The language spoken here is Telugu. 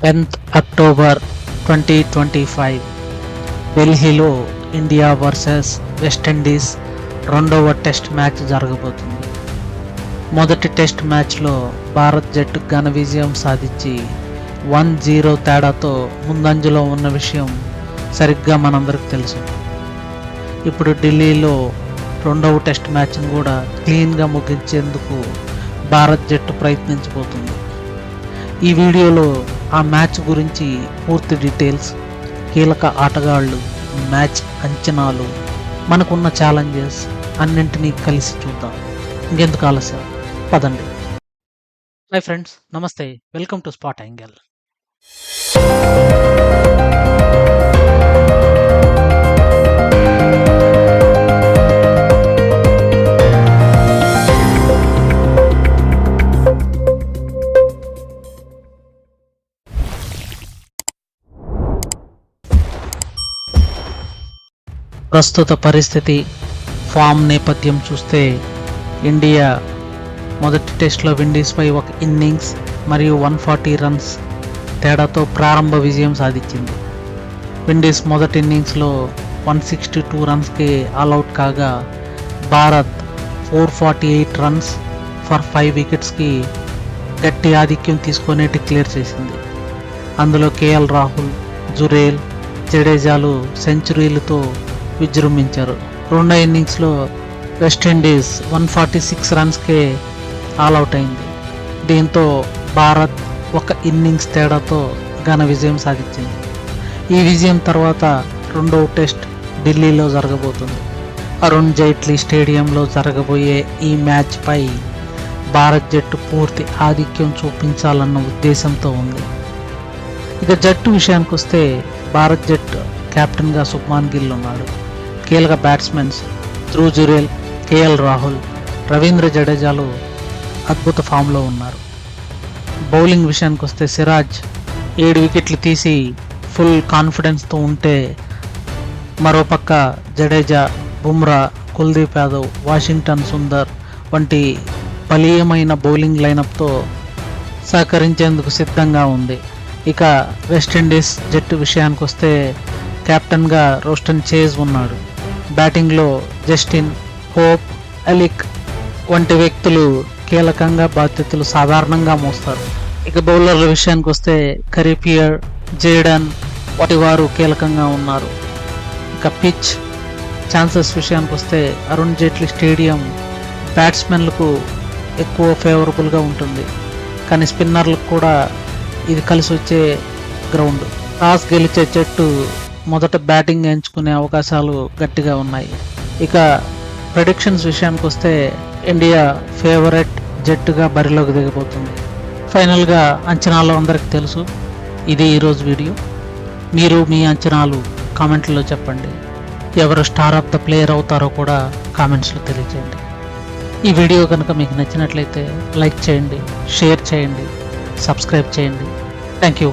Tenth October twenty twenty five. ఢిల్లీలో ఇండియా వర్సెస్ వెస్టిండీస్ రెండవ టెస్ట్ మ్యాచ్ జరగబోతుంది. మొదటి టెస్ట్ మ్యాచ్లో భారత్ జట్టు ఘన విజయం సాధించి వన్ జీరో తేడాతో ముందంజలో ఉన్న విషయం సరిగ్గా మనందరికి తెలుసు. ఇప్పుడు ఢిల్లీలో రెండవ టెస్ట్ మ్యాచ్ను కూడా క్లీన్గా ముగించేందుకు భారత్ జట్టు ప్రయత్నించబోతుంది. ఈ వీడియోలో ఆ మ్యాచ్ గురించి పూర్తి డీటెయిల్స్ కీలక ఆటగాళ్ళు మ్యాచ్ అంచనాలు మనకున్న ఛాలెంజెస్ అన్నింటినీ కలిసి చూద్దాం. ఇంకెందుకు ఆలస్యం? పదండి. Hi friends namaste. Welcome to spot angle. ప్రస్తుత పరిస్థితి ఫామ్ నేపథ్యం చూస్తే ఇండియా మొదటి టెస్ట్లో విండీస్పై ఒక ఇన్నింగ్స్ మరియు వన్ ఫార్టీ రన్స్ తేడాతో ప్రారంభ విజయం సాధించింది. విండీస్ మొదటి ఇన్నింగ్స్లో వన్ సిక్స్టీ టూ రన్స్కి ఆల్అవుట్ కాగా Bharat four forty eight runs for five వికెట్స్కి గట్టి ఆధిక్యం తీసుకొని డిక్లేర్ చేసింది. అందులో కేఎల్ రాహుల్ జురేల్ జడేజాలు సెంచరీలతో విజృంభించారు. రెండో ఇన్నింగ్స్లో West Indies one forty six రన్స్కే all out అయింది. దీంతో భారత్ ఒక ఇన్నింగ్స్ తేడాతో ఘన విజయం సాధించింది. ఈ విజయం తర్వాత రెండవ టెస్ట్ ఢిల్లీలో జరగబోతుంది. అరుణ్ జైట్లీ స్టేడియంలో జరగబోయే ఈ మ్యాచ్పై భారత్ జట్టు పూర్తి ఆధిక్యం చూపించాలన్న ఉద్దేశంతో ఉంది. ఇక జట్టు విషయానికి వస్తే భారత్ జట్టు కెప్టెన్గా సుబ్మాన్ గిల్ ఉన్నాడు. కీలక బ్యాట్స్మెన్స్ ధ్రువ్ జురేల్ కేఎల్ రాహుల్ రవీంద్ర జడేజాలు అద్భుత ఫామ్లో ఉన్నారు. బౌలింగ్ విషయానికి వస్తే సిరాజ్ ఏడు వికెట్లు తీసి ఫుల్ కాన్ఫిడెన్స్తో ఉంటే మరోపక్క జడేజా బుమ్రా కుల్దీప్ యాదవ్ వాషింగ్టన్ సుందర్ వంటి బలీయమైన బౌలింగ్ లైనప్తో సహకరించేందుకు సిద్ధంగా ఉంది. ఇక వెస్టిండీస్ జట్టు విషయానికి వస్తే కెప్టెన్గా రోస్టన్ చేజ్ ఉన్నాడు. బ్యాటింగ్లో జస్టిన్ హోప్ అలిక్ వంటి వ్యక్తులు కీలకంగా బాధ్యతలు సాధారణంగా మోస్తారు. ఇక బౌలర్ల విషయానికి వస్తే కరీపియర్ జేడన్ వాటి వారు కీలకంగా ఉన్నారు. ఇక పిచ్ ఛాన్సెస్ విషయానికి వస్తే అరుణ్ జైట్లీ స్టేడియం బ్యాట్స్మెన్లకు ఎక్కువ ఫేవరబుల్గా ఉంటుంది. కానీ స్పిన్నర్లకు కూడా ఇది కలిసి వచ్చే గ్రౌండ్. టాస్ గెలిచే జట్టు మొదట బ్యాటింగ్ ఎంచుకునే అవకాశాలు గట్టిగా ఉన్నాయి. ఇక ప్రెడిక్షన్స్ విషయానికి వస్తే ఇండియా ఫేవరెట్ జట్టుగా బరిలోకి దిగబోతుంది ఫైనల్గా అంచనాలు అందరికీ తెలుసు. ఇది ఈరోజు వీడియో. మీరు మీ అంచనాలు కామెంట్లో చెప్పండి. ఎవరు స్టార్ ఆఫ్ ద ప్లేయర్ అవుతారో కూడా కామెంట్స్లో తెలియజేయండి ఈ వీడియో కనుక మీకు నచ్చినట్లయితే లైక్ చేయండి షేర్ చేయండి సబ్స్క్రైబ్ చేయండి. Thank you